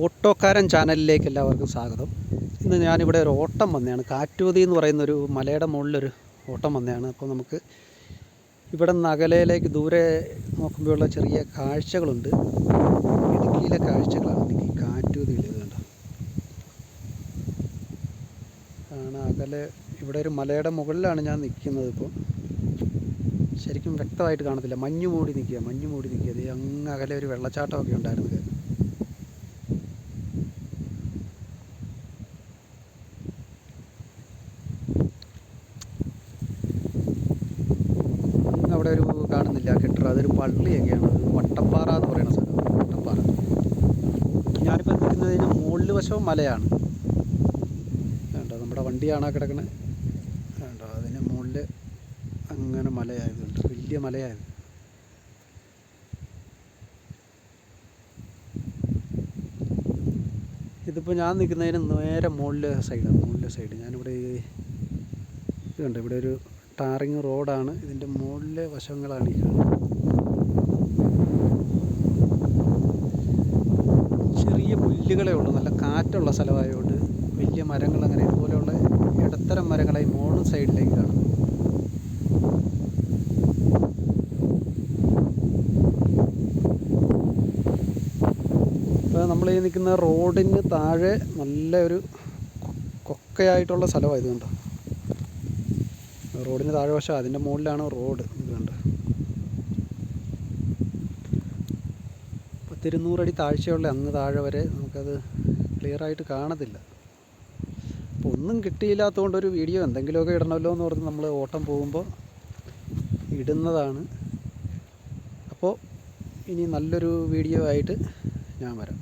ഓട്ടോക്കാരൻ ചാനലിലേക്ക് എല്ലാവർക്കും സ്വാഗതം. ഇന്ന് ഞാനിവിടെ ഒരു ഓട്ടം വന്നതാണ് കാറ്റുവതി എന്ന് പറയുന്നൊരു മലയുടെ മുകളിലൊരു ഓട്ടം വന്നതാണ് അപ്പോൾ നമുക്ക് ഇവിടെ നിന്ന് അകലയിലേക്ക് ദൂരെ നോക്കുമ്പോഴുള്ള ചെറിയ കാഴ്ചകളുണ്ട്. ഇടുക്കിയിലെ കാഴ്ചകളാണ്. ഇടുക്കി കാറ്റുവതി ഇത് കണ്ടോ? ആണ് അകലെ ഇവിടെ ഒരു മലയുടെ മുകളിലാണ് ഞാൻ നിൽക്കുന്നത് ഇപ്പോൾ. ശരിക്കും വ്യക്തമായിട്ട് കാണത്തില്ല. മഞ്ഞ് മൂടി നിൽക്കുക മഞ്ഞ് മൂടി നിൽക്കുക. അത് അങ്ങ് അകലെ ഒരു വെള്ളച്ചാട്ടമൊക്കെ ഉണ്ടായിരുന്നു അങ്ങ് അവിടെ ഒരു കാണുന്നില്ല. കെട്ടിടം അതൊരു പള്ളിയൊക്കെയാണ് അത് വട്ടപ്പാറ എന്ന് പറയുന്ന സ്ഥലം. വട്ടപ്പാറ. ഞാനിപ്പോൾ നിൽക്കുന്നതിന് മുകളിൽ വശവും മലയാണ്. വേണ്ട നമ്മുടെ വണ്ടിയാണ് ആ വേണ്ട അതിന് മുകളിൽ അങ്ങനെ മലയായതുണ്ട്. വലിയ മലയായത്. ഇതിപ്പോൾ ഞാൻ നിൽക്കുന്നതിന് നേരെ മുകളിലെ സൈഡാണ്. മുകളിലെ സൈഡ്. ഞാനിവിടെ ഇതുണ്ട്. ഇവിടെ ഒരു ടാറിങ് റോഡാണ് ഇതിന്റെ മുകളിലെ വശങ്ങളാണ് ചെറിയ പുല്ലുകളേ ഉള്ളൂ. നല്ല കാറ്റുള്ള സ്ഥലമായതുകൊണ്ട് വലിയ മരങ്ങൾ അങ്ങനെ ഇതുപോലെയുള്ള ഇടത്തരം മരങ്ങളായി മോളിൽ സൈഡിലേക്ക് കാണും. ഇപ്പോൾ നമ്മൾ ഈ നിൽക്കുന്ന റോഡിന് താഴെ നല്ല ഒരു കൊക്കയായിട്ടുള്ള സ്ഥലമാണ് ഇത് കണ്ടോ റോഡിന് താഴെ വശം അതിന്റെ മുകളിലാണ് റോഡ്. ഇത് പത്തിരുന്നൂറടി താഴ്ചയുള്ള അങ്ങ് താഴെ വരെ നമുക്കത് ക്ലിയറായിട്ട് കാണത്തില്ല. അപ്പോൾ ഒന്നും കിട്ടിയില്ലാത്തതുകൊണ്ട് ഒരു വീഡിയോ എന്തെങ്കിലുമൊക്കെ ഇടണമല്ലോ എന്ന് പറഞ്ഞ് നമ്മൾ ഓട്ടം പോകുമ്പോൾ ഇടുന്നതാണ്. അപ്പോൾ ഇനി നല്ലൊരു വീഡിയോ ആയിട്ട് ഞാൻ വരാം.